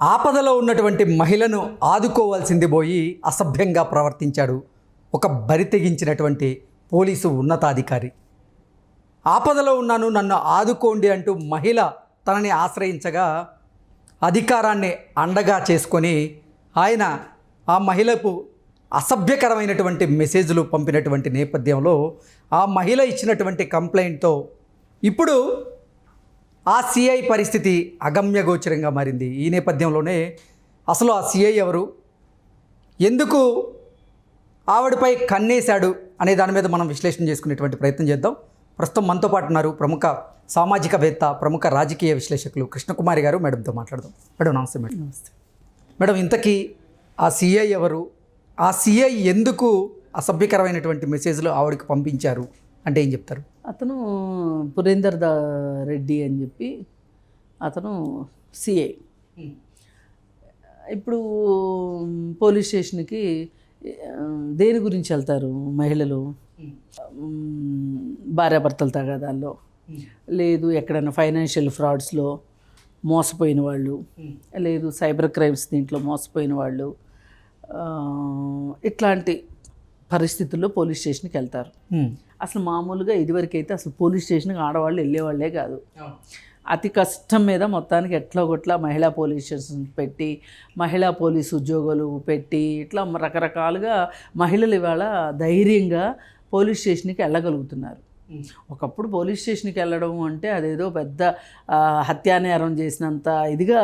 ఆపదలో ఉన్నటువంటి మహిళను ఆదుకోవాల్సింది పోయి అసభ్యంగా ప్రవర్తించాడు ఒక బరి తెగించినటువంటి పోలీసు ఉన్నతాధికారి. ఆపదలో ఉన్నాను నన్ను ఆదుకోండి అంటూ మహిళ తనని ఆశ్రయించగా అధికారాన్ని అండగా చేసుకొని ఆయన ఆ మహిళకు అసభ్యకరమైనటువంటి మెసేజ్లు పంపినటువంటి నేపథ్యంలో ఆ మహిళ ఇచ్చినటువంటి కంప్లైంట్తో ఇప్పుడు ఆ సిఐ పరిస్థితి అగమ్యగోచరంగా మారింది. ఈ నేపథ్యంలోనే అసలు ఆ సిఐ ఎవరు? ఎందుకు ఆవిడపై కన్నేశాడు అనే దాని మీద మనం విశ్లేషణ చేసుకునేటువంటి ప్రయత్నం చేద్దాం. ప్రస్తుతం మనతో పాటు ఉన్నారు ప్రముఖ సామాజికవేత్త ప్రముఖ రాజకీయ విశ్లేషకులు కృష్ణకుమారి గారు. మేడంతో మాట్లాడదాం. మేడం నమస్తే మేడం. నమస్తే. మేడం ఇంతకీ ఆ సిఐ ఎవరు? ఆ సిఐ ఎందుకు అసభ్యకరమైనటువంటి మెసేజ్లు ఆవిడకి పంపించారు? అంటే ఏం చెప్తారు? అతను పురేందర్ దా రెడ్డి అని చెప్పి అతను సిఐ ఇప్పుడు పోలీస్ స్టేషన్కి దేని గురించి వెళ్తారు మహిళలు? మ్, భార్యాభర్తల తగాదాల్లో. లేదు ఎక్కడైనా ఫైనాన్షియల్ ఫ్రాడ్స్లో మోసపోయిన వాళ్ళు. లేదు సైబర్ క్రైమ్స్ దీంట్లో మోసపోయిన వాళ్ళు. ఇట్లాంటి పరిస్థితుల్లో పోలీస్ స్టేషన్కి వెళ్తారు. అసలు మామూలుగా ఇదివరకైతే అసలు పోలీస్ స్టేషన్కి ఆడవాళ్ళు వెళ్ళేవాళ్ళే కాదు. అతి కష్టం మీద మొత్తానికి ఎట్లా కొట్లా మహిళా పోలీస్ స్టేషన్ పెట్టి మహిళా పోలీస్ ఉద్యోగాలు పెట్టి ఇట్లా రకరకాలుగా మహిళలు ఇవాళ ధైర్యంగా పోలీస్ స్టేషన్కి వెళ్ళగలుగుతున్నారు. ఒకప్పుడు పోలీస్ స్టేషన్కి వెళ్ళడం అంటే అదేదో పెద్ద హత్యానేరం చేసినంత ఇదిగా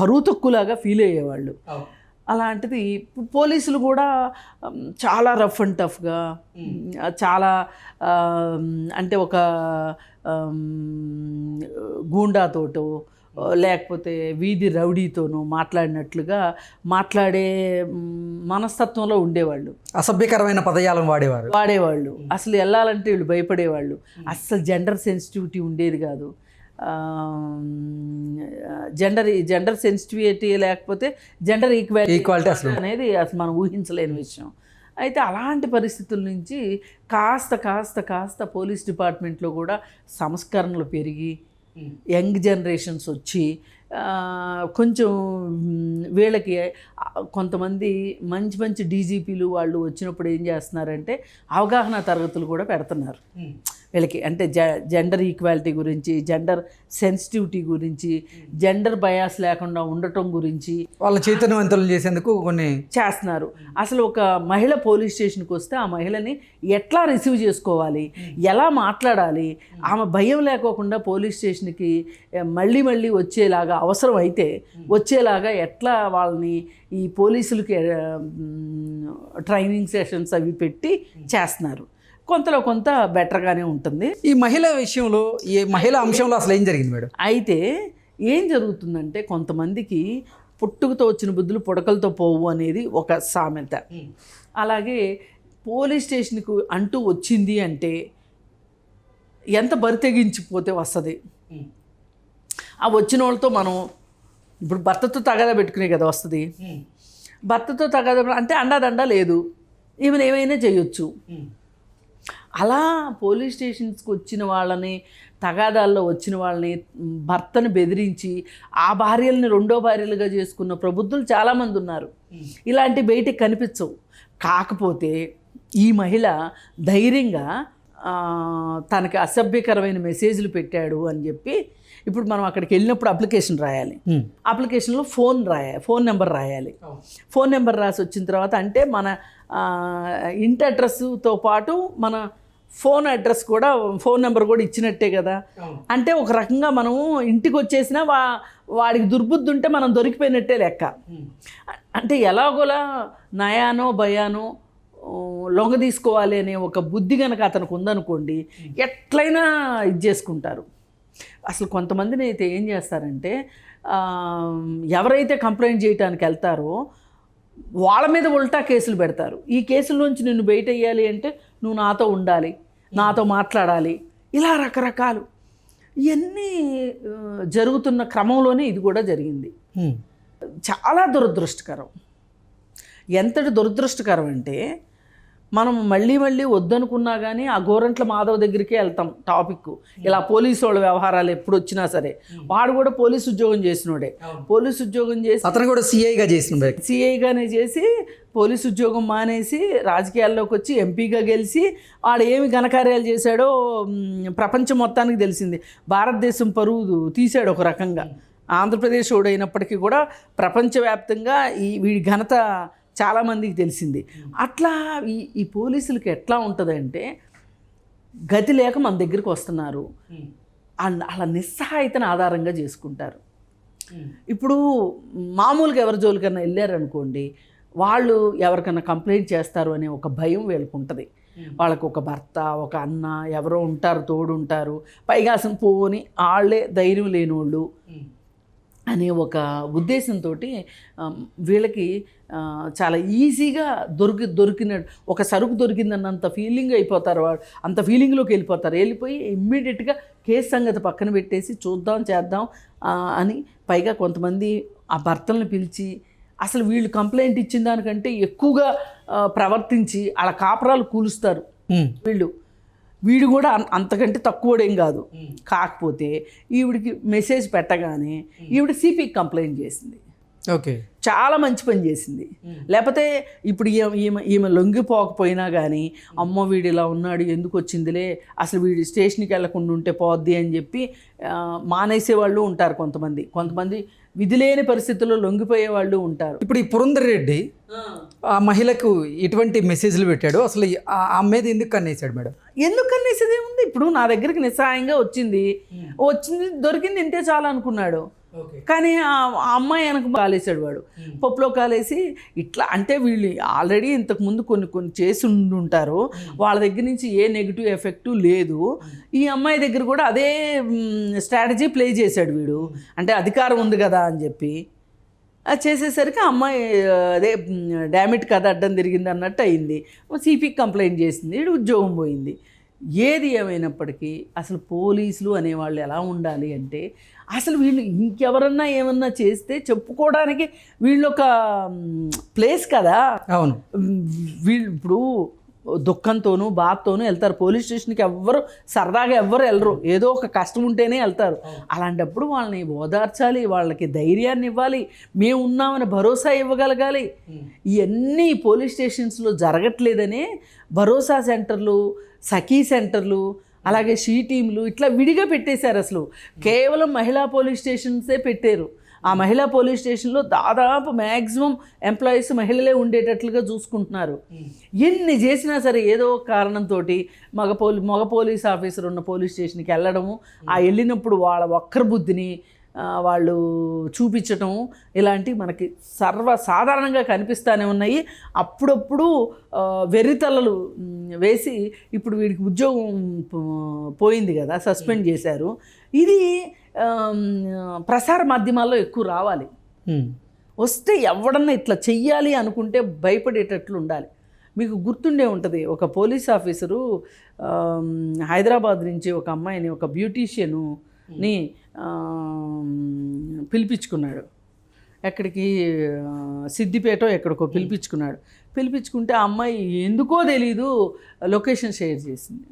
పరువు తక్కువలాగా ఫీల్ అయ్యేవాళ్ళు. అలాంటిది పోలీసులు కూడా చాలా రఫ్ అండ్ టఫ్గా చాలా అంటే ఒక గూండాతోటో లేకపోతే వీధి రౌడీతోనో మాట్లాడినట్లుగా మాట్లాడే మనస్తత్వంలో ఉండేవాళ్ళు. అసభ్యకరమైన పదజాలం వాడేవారు. వాడేవాళ్ళు. అసలు వెళ్ళాలంటే వీళ్ళు భయపడేవాళ్ళు. అస్సలు జెండర్ సెన్సిటివిటీ ఉండేది కాదు. జెండర్ జెండర్ సెన్సిటివిటీ లేకపోతే జెండర్ ఈక్వాలిటీ ఈక్వాలిటీ అనేది అసలు మనం ఊహించలేని విషయం. అయితే అలాంటి పరిస్థితుల నుంచి కాస్త కాస్త కాస్త పోలీస్ డిపార్ట్మెంట్లో కూడా సంస్కరణలు పెరిగి యంగ్ జనరేషన్స్ వచ్చి కొంచెం వీళ్ళకి కొంతమంది మంచి మంచి డీజీపీలు వాళ్ళు వచ్చినప్పుడు ఏం చేస్తున్నారంటే అవగాహన తరగతులు కూడా పెడుతున్నారు. వీళ్ళకి అంటే జ జెండర్ ఈక్వాలిటీ గురించి జెండర్ సెన్సిటివిటీ గురించి జెండర్ బయాస్ లేకుండా ఉండటం గురించి వాళ్ళ చైతన్యవంతులు చేసేందుకు కొన్ని చేస్తున్నారు. అసలు ఒక మహిళ పోలీస్ స్టేషన్కి వస్తే ఆ మహిళని ఎట్లా రిసీవ్ చేసుకోవాలి? ఎలా మాట్లాడాలి? ఆమె భయం లేకోకుండా పోలీస్ స్టేషన్కి మళ్ళీ మళ్ళీ వచ్చేలాగా అవసరం అయితే వచ్చేలాగా ఎట్లా వాళ్ళని ఈ పోలీసులకి ట్రైనింగ్ సెషన్స్ అవి పెట్టి చేస్తున్నారు. కొంతలో కొంత బెటర్గానే ఉంటుంది. ఈ మహిళ విషయంలో ఈ మహిళ అంశంలో అసలు ఏం జరిగింది మేడం? అయితే ఏం జరుగుతుందంటే కొంతమందికి పుట్టుకతో వచ్చిన బుద్ధులు పుడకలతో పోవు అనేది ఒక సామెత. అలాగే పోలీస్ స్టేషన్కు అంటూ వచ్చింది అంటే ఎంత బరితెగించిపోతే వస్తుంది. ఆ వచ్చిన వాళ్ళతో మనం ఇప్పుడు భర్తతో తగాదా పెట్టుకునే కదా వస్తుంది. భర్తతో తగాదా అంటే అండాదండా లేదు. ఈమెను ఏమైనా చేయొచ్చు. అలా పోలీస్ స్టేషన్స్కి వచ్చిన వాళ్ళని తగాదాల్లో వచ్చిన వాళ్ళని భర్తను బెదిరించి ఆ భార్యల్ని రెండో భార్యలుగా చేసుకున్న ప్రబుద్ధులు చాలామంది ఉన్నారు. ఇలాంటి బయటికి కనిపించవు. కాకపోతే ఈ మహిళ ధైర్యంగా తనకి అసభ్యకరమైన మెసేజ్లు పెట్టాడు అని చెప్పి ఇప్పుడు మనం అక్కడికి వెళ్ళినప్పుడు అప్లికేషన్ రాయాలి. అప్లికేషన్లో ఫోన్ రాయాలి ఫోన్ నెంబర్ రాయాలి. ఫోన్ నెంబర్ రాసి వచ్చిన తర్వాత అంటే మన ఇంటి అడ్రస్తో పాటు మన ఫోన్ అడ్రస్ కూడా ఫోన్ నెంబర్ కూడా ఇచ్చినట్టే కదా. అంటే ఒక రకంగా మనము ఇంటికి వచ్చేసినా వా వాడికి దుర్బుద్ధి ఉంటే మనం దొరికిపోయినట్టే లెక్క. అంటే ఎలాగోలా నయానో భయానో లొంగ తీసుకోవాలి అనే ఒక బుద్ధి కనుక అతనికి ఉందనుకోండి ఎట్లయినా ఇది చేసుకుంటారు. అసలు కొంతమందిని అయితే ఏం చేస్తారంటే ఎవరైతే కంప్లైంట్ చేయడానికి వెళ్తారో వాళ్ళ మీద ఉల్టా కేసులు పెడతారు. ఈ కేసుల నుంచి నిన్ను బయట వేయాలి అంటే నువ్వు నాతో ఉండాలి. నాతో మాట్లాడాలి. ఇలా రకరకాలు. ఇవన్నీ జరుగుతున్న క్రమంలోనే ఇది కూడా జరిగింది. చాలా దురదృష్టకరం. ఎంతటి దురదృష్టకరం అంటే మనం మళ్ళీ మళ్ళీ వద్దనుకున్నా కానీ ఆ గోరంట్ల మాధవ్ దగ్గరికే వెళ్తాం టాపిక్. ఇలా పోలీసు వాళ్ళ వ్యవహారాలు ఎప్పుడు వచ్చినా సరే. వాడు కూడా పోలీసు ఉద్యోగం చేసినోడే. పోలీసు ఉద్యోగం చేసి అతను కూడా సిఐగా చేసిన సిఐగానే చేసి పోలీసు ఉద్యోగం మానేసి రాజకీయాల్లోకి వచ్చి ఎంపీగా గెలిచి వాడు ఏమి ఘనకార్యాలు చేశాడో ప్రపంచం మొత్తానికి తెలిసింది. భారతదేశం పరువు తీశాడు ఒక రకంగా. ఆంధ్రప్రదేశ్ వాడు అయినప్పటికీ కూడా ప్రపంచవ్యాప్తంగా ఈ వీడి ఘనత చాలామందికి తెలిసింది. అట్లా ఈ ఈ పోలీసులకి ఎట్లా ఉంటుందంటే గతి లేక మన దగ్గరికి వస్తున్నారు. అలా నిస్సహాయతను ఆధారంగా చేసుకుంటారు. ఇప్పుడు మామూలుగా ఎవరి జోలికన్నా వెళ్ళారనుకోండి వాళ్ళు ఎవరికైనా కంప్లైంట్ చేస్తారు అనే ఒక భయం వీళ్ళకు ఉంటుంది. వాళ్ళకు ఒక భర్త ఒక అన్న ఎవరో ఉంటారు తోడు ఉంటారు పైగా అసలు పోని వాళ్ళే ధైర్యం లేనోళ్ళు. అనే ఒక ఉద్దేశంతో వీళ్ళకి చాలా ఈజీగా దొరికి దొరికిన ఒక సరుకు దొరికిందన్నంత ఫీలింగ్ అయిపోతారు వాడు. అంత ఫీలింగ్లోకి వెళ్ళిపోతారు. వెళ్ళిపోయి ఇమ్మీడియట్గా కేసు సంగతి పక్కన పెట్టేసి చూద్దాం చేద్దాం అని పైగా కొంతమంది ఆ భర్తలను పిలిచి అసలు వీళ్ళు కంప్లైంట్ ఇచ్చిన దానికంటే ఎక్కువగా ప్రవర్తించి వాళ్ళ కాపరాలు కూలుస్తారు. వీళ్ళు వీడు కూడా అంతకంటే తక్కువడేం కాదు. కాకపోతే ఈవిడికి మెసేజ్ పెట్టగానే ఈవిడ సిపికి కంప్లైంట్ చేసింది. ఓకే. చాలా మంచి పని చేసింది. లేకపోతే ఇప్పుడు ఈమె ఈమె లొంగిపోకపోయినా కానీ అమ్మ వీడు ఇలా ఉన్నాడు ఎందుకు వచ్చిందిలే అసలు వీడు స్టేషన్కి వెళ్ళకుండా ఉంటే పోద్ది అని చెప్పి మానేసే వాళ్ళు ఉంటారు కొంతమంది. కొంతమంది విధి లేని పరిస్థితుల్లో లొంగిపోయే వాళ్ళు ఉంటారు. ఇప్పుడు ఈ పురంధర్ రెడ్డి ఆ. మహిళకు ఎటువంటి మెసేజ్లు పెట్టాడు. అసలు ఆ మీద ఎందుకు కన్నేసాడు మేడం? ఎందుకు అనేసిది ఏముంది? ఇప్పుడు నా దగ్గరికి నిస్సహాయంగా వచ్చింది. వచ్చింది దొరికింది ఇంతే చాలా అనుకున్నాడు. కానీ ఆ అమ్మాయి వెనక కాలేసాడు వాడు. పప్పులో కాలేసి ఇట్లా అంటే వీళ్ళు ఆల్రెడీ ఇంతకు ముందు కొన్ని కొన్ని చేసి ఉంటారు వాళ్ళ దగ్గర నుంచి ఏ నెగిటివ్ ఎఫెక్ట్ లేదు. ఈ అమ్మాయి దగ్గర కూడా అదే స్ట్రాటజీ ప్లే చేశాడు వీడు. అంటే అధికారం ఉంది కదా అని చెప్పి. అది చేసేసరికి ఆ అమ్మాయి అదే డ్యామిట్ కథ అడ్డం తిరిగింది అన్నట్టు అయింది. సిపికి కంప్లైంట్ చేసింది ఉద్యోగం పోయింది. ఏది ఏమైనప్పటికీ అసలు పోలీసులు అనేవాళ్ళు ఎలా ఉండాలి అంటే అసలు వీళ్ళు ఇంకెవరన్నా ఏమన్నా చేస్తే చెప్పుకోవడానికి వీళ్ళు ఒక ప్లేస్ కదా. అవును. వీళ్ళు ఇప్పుడు దుఃఖంతోనూ బాధతోనూ వెళ్తారు. పోలీస్ స్టేషన్కి ఎవ్వరు సరదాగా ఎవ్వరు వెళ్ళరు. ఏదో ఒక కష్టం ఉంటేనే వెళ్తారు. అలాంటప్పుడు వాళ్ళని ఓదార్చాలి వాళ్ళకి ధైర్యాన్ని ఇవ్వాలి మేము ఉన్నామని భరోసా ఇవ్వగలగాలి. ఇవన్నీ పోలీస్ స్టేషన్స్లో జరగట్లేదనే భరోసా సెంటర్లు సఖీ సెంటర్లు అలాగే షీ టీంలు ఇట్లా విడిగా పెట్టేశారు అసలు. కేవలం మహిళా పోలీస్ స్టేషన్సే పెట్టారు. ఆ మహిళా పోలీస్ స్టేషన్లో దాదాపు మ్యాక్సిమం ఎంప్లాయీస్ మహిళలే ఉండేటట్లుగా చూసుకుంటున్నారు. ఎన్ని చేసినా సరే ఏదో ఒక కారణంతో మగ పోలీ మగ పోలీస్ ఆఫీసర్ ఉన్న పోలీస్ స్టేషన్కి వెళ్ళడము ఆ వెళ్ళినప్పుడు వాళ్ళ ఒక్కరి బుద్ధిని వాళ్ళు చూపించటం ఇలాంటివి మనకి సర్వసాధారణంగా కనిపిస్తూనే ఉన్నాయి. అప్పుడప్పుడు వెర్రితలలు వేసి ఇప్పుడు వీడికి ఉద్యోగం పోయింది కదా సస్పెండ్ చేశారు. ఇది ప్రసార మాధ్యమాల్లో ఎక్కువ రావాలి. ఉమ్. వస్తే ఎవడన్నా ఇట్లా చెయ్యాలి అనుకుంటే భయపడేటట్లు ఉండాలి. మీకు గుర్తుండే ఉంటుంది ఒక పోలీస్ ఆఫీసరు హైదరాబాద్ నుంచి ఒక అమ్మాయిని ఒక బ్యూటీషియన్ని పిలిపించుకున్నాడు. ఎక్కడికి సిద్దిపేట ఎక్కడికో పిలిపించుకున్నాడు. పిలిపించుకుంటే ఆ అమ్మాయి ఎందుకో తెలీదు లొకేషన్ షేర్ చేసింది.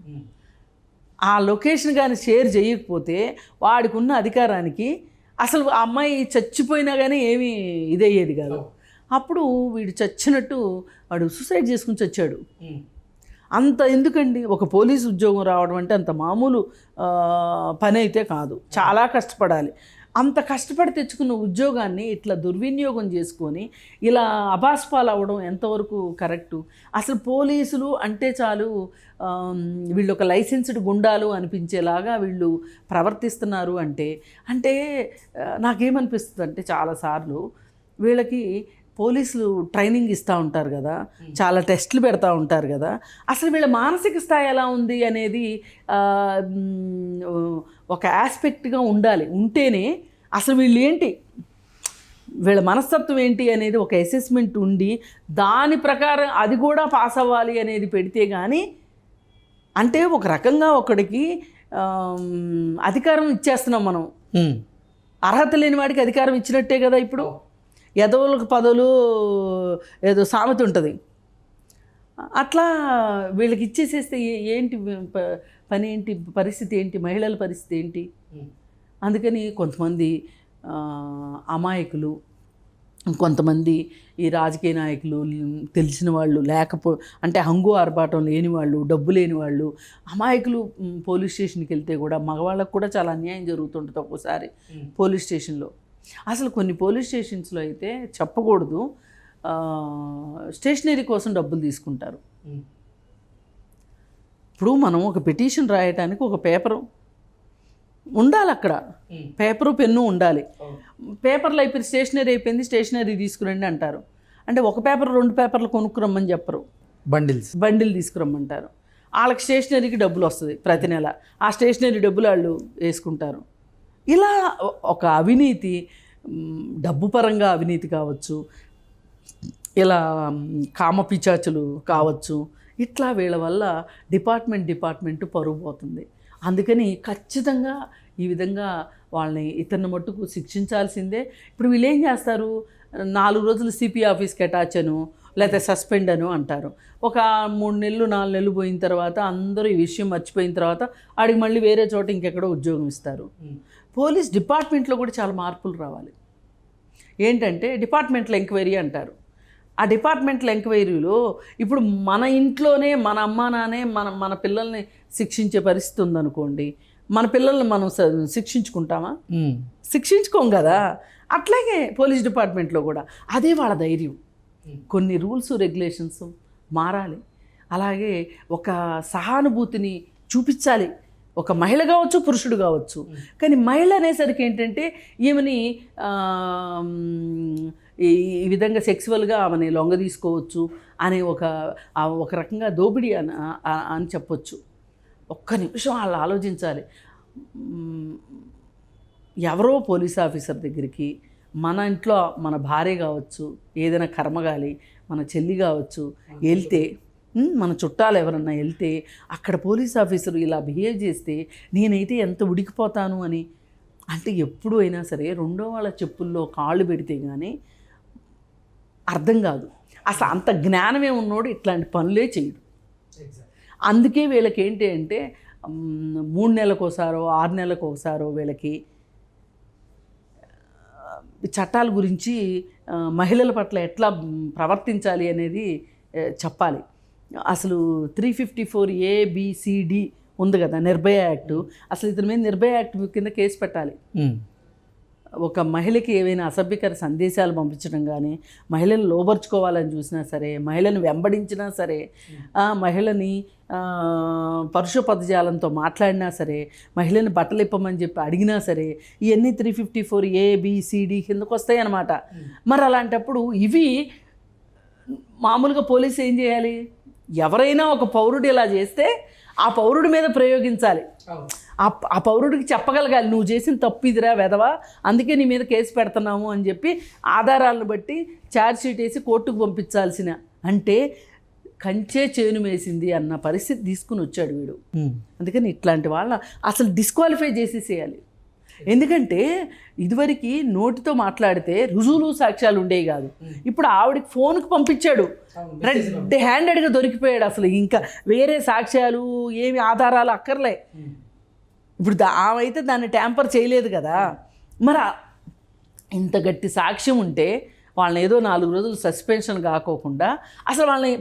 ఆ లొకేషన్ కానీ షేర్ చేయకపోతే వాడికి ఉన్న అధికారానికి అసలు ఆ అమ్మాయి చచ్చిపోయినా కానీ ఏమీ ఇదయ్యేది కాదు. అప్పుడు వీడు చచ్చినట్టు వాడు సూసైడ్ చేసుకుని చచ్చాడు. అంత ఎందుకండి? ఒక పోలీస్ ఉద్యోగం రావడం అంటే అంత మామూలు పని అయితే కాదు. చాలా కష్టపడాలి. అంత కష్టపడి తెచ్చుకున్న ఉద్యోగాన్ని ఇట్లా దుర్వినియోగం చేసుకొని ఇలా అబాస్పాలు అవ్వడం ఎంతవరకు కరెక్టు? అసలు పోలీసులు అంటే చాలు వీళ్ళు ఒక లైసెన్స్డ్ గుండాలు అనిపించేలాగా వీళ్ళు ప్రవర్తిస్తున్నారు అంటే అంటే నాకేమనిపిస్తుంది అంటే చాలాసార్లు వీళ్ళకి పోలీసులు ట్రైనింగ్ ఇస్తూ ఉంటారు కదా చాలా టెస్టులు పెడతా ఉంటారు కదా అసలు వీళ్ళ మానసిక స్థాయి ఎలా ఉంది అనేది ఒక ఆస్పెక్ట్గా ఉండాలి. ఉంటేనే అసలు వీళ్ళు ఏంటి వీళ్ళ మనస్తత్వం ఏంటి అనేది ఒక అసెస్మెంట్ ఉండి దాని ప్రకారం అది కూడా పాస్ అవ్వాలి అనేది పెడితే కానీ అంటే ఒక రకంగా ఒకడికి అధికారం ఇచ్చేస్తున్నాం మనం. అర్హత లేని వాడికి అధికారం ఇచ్చినట్టే కదా ఇప్పుడు. ఎదవులకు పదవులు ఏదో సామెత ఉంటుంది. అట్లా వీళ్ళకి ఇచ్చేసేస్తే ఏంటి పని ఏంటి పరిస్థితి ఏంటి మహిళల పరిస్థితి ఏంటి? అందుకని కొంతమంది అమాయకులు కొంతమంది ఈ రాజకీయ నాయకులు తెలిసిన వాళ్ళు లేకపో అంటే హంగు ఆర్భాటం లేని వాళ్ళు డబ్బు లేని వాళ్ళు అమాయకులు పోలీస్ స్టేషన్కి వెళ్తే కూడా మగవాళ్ళకు కూడా చాలా అన్యాయం జరుగుతుంటుంది ఒక్కోసారి పోలీస్ స్టేషన్లో. అసలు కొన్ని పోలీస్ స్టేషన్స్లో అయితే చెప్పకూడదు. స్టేషనరీ కోసం డబ్బులు తీసుకుంటారు. ఇప్పుడు మనం ఒక పిటిషన్ రాయటానికి ఒక పేపరు ఉండాలి అక్కడ పేపరు పెన్ను ఉండాలి. పేపర్లు అయిపోయి స్టేషనరీ అయిపోయింది స్టేషనరీ తీసుకురండి అంటారు. అంటే ఒక పేపర్ రెండు పేపర్లు కొనుక్కురమ్మని చెప్పరు. బండిల్స్. బండిల్ తీసుకురమ్మంటారు. వాళ్ళకి స్టేషనరీకి డబ్బులు వస్తుంది ప్రతి నెల. ఆ స్టేషనరీ డబ్బులు వాళ్ళు వేసుకుంటారు. ఇలా ఒక అవినీతి డబ్బు పరంగా అవినీతి కావచ్చు ఇలా కామ కామపిచాచులు కావచ్చు ఇట్లా వీళ్ళ వల్ల డిపార్ట్మెంట్ డిపార్ట్మెంట్ పరుగు పోతుంది. అందుకని ఖచ్చితంగా ఈ విధంగా వాళ్ళని ఇతన్ని మట్టుకు శిక్షించాల్సిందే. ఇప్పుడు వీళ్ళు ఏం చేస్తారు? నాలుగు రోజులు సిపి ఆఫీస్కి అటాచ్ అను లేకపోతే సస్పెండ్ అను అంటారు. ఒక మూడు నెలలు నాలుగు నెలలు పోయిన తర్వాత అందరూ ఈ విషయం మర్చిపోయిన తర్వాత ఆడికి మళ్ళీ వేరే చోట ఇంకెక్కడో ఉద్యోగం ఇస్తారు. పోలీస్ డిపార్ట్మెంట్లో కూడా చాలా మార్పులు రావాలి. ఏంటంటే డిపార్ట్మెంటల్ ఎంక్వైరీ అంటారు. ఆ డిపార్ట్మెంటల్ ఎంక్వైరీలో ఇప్పుడు మన ఇంట్లోనే మన అమ్మా నానే మన మన పిల్లల్ని శిక్షించే పరిస్థితి ఉందనుకోండి. మన పిల్లల్ని మనం శిక్షించుకుంటామా? శిక్షించుకోం కదా. అట్లాగే పోలీస్ డిపార్ట్మెంట్లో కూడా అదే వాళ్ళ ధైర్యం. కొన్ని రూల్స్ రెగ్యులేషన్స్ మారాలి. అలాగే ఒక సహానుభూతిని చూపించాలి. ఒక మహిళ కావచ్చు పురుషుడు కావచ్చు. కానీ మహిళ అనేసరికి ఏంటంటే ఈమెని ఈ విధంగా సెక్సువల్గా ఆమెని లొంగ తీసుకోవచ్చు అనే ఒక ఒక రకంగా దోపిడీ అని అని చెప్పొచ్చు. ఒక్క నిమిషం వాళ్ళు ఆలోచించాలి. ఎవరో పోలీస్ ఆఫీసర్ దగ్గరికి మన ఇంట్లో మన భార్య కావచ్చు ఏదైనా కర్మగాలి మన చెల్లి కావచ్చు వెళ్తే మన చుట్టాలు ఎవరన్నా వెళ్తే అక్కడ పోలీస్ ఆఫీసర్ ఇలా బిహేవ్ చేస్తే నేనైతే ఎంత ఉడికిపోతాను అని. అంటే ఎప్పుడు అయినా సరే రెండో వాళ్ళ చెప్పుల్లో కాళ్ళు పెడితే కానీ అర్థం కాదు. అసలు అంత జ్ఞానమే ఉన్నోడు ఇట్లాంటి పనులే చేయడు. అందుకే వీళ్ళకి ఏంటి అంటే మూడు నెలలకు ఒకసారో ఆరు నెలలకు ఒకసారో వీళ్ళకి చట్టాల గురించి మహిళల పట్ల ఎట్లా ప్రవర్తించాలి అనేది చెప్పాలి. అసలు త్రీ ఫిఫ్టీ ఫోర్ ఏబిసిడి ఉంది కదా నిర్భయ యాక్టు. అసలు ఇతని మీద నిర్భయ యాక్ట్ కింద కేసు పెట్టాలి. ఒక మహిళకి ఏవైనా అసభ్యకర సందేశాలు పంపించడం కానీ మహిళను లోబర్చుకోవాలని చూసినా సరే మహిళను వెంబడించినా సరే ఆ మహిళని పరుష పదజాలంతో మాట్లాడినా సరే మహిళని బట్టలు ఇప్పమని చెప్పి అడిగినా సరే ఇవన్నీ త్రీ ఫిఫ్టీ ఫోర్ ఏబిసిడి కిందకు వస్తాయి అన్నమాట. మరి అలాంటప్పుడు ఇవి మామూలుగా పోలీసు ఏం చేయాలి? ఎవరైనా ఒక పౌరుడు ఇలా చేస్తే ఆ పౌరుడి మీద ప్రయోగించాలి. ఆ ఆ పౌరుడికి చెప్పగలగాలి నువ్వు చేసిన తప్పు ఇదిరా వెదవా అందుకే నీ మీద కేసు పెడుతున్నాము అని చెప్పి ఆధారాలను బట్టి ఛార్జ్ షీట్ వేసి కోర్టుకు పంపించాల్సిన. అంటే కంచే చేను వేసింది అన్న పరిస్థితి తీసుకుని వచ్చాడు వీడు. అందుకని ఇట్లాంటి వాళ్ళ అసలు డిస్క్వాలిఫై చేసేసేయాలి. ఎందుకంటే ఇదివరకు నోటితో మాట్లాడితే రుజువులు సాక్ష్యాలు ఉండేవి కాదు. ఇప్పుడు ఆవిడకి ఫోన్కి పంపించాడు. రెడ్ హ్యాండెడ్గా దొరికిపోయాడు అసలు. ఇంకా వేరే సాక్ష్యాలు ఏమి ఆధారాలు అక్కర్లే. ఇప్పుడు దా ఆమె అయితే దాన్ని ట్యాంపర్ చేయలేదు కదా. మరి ఇంత గట్టి సాక్ష్యం ఉంటే వాళ్ళని ఏదో నాలుగు రోజులు సస్పెన్షన్ కాకోకుండా అసలు వాళ్ళని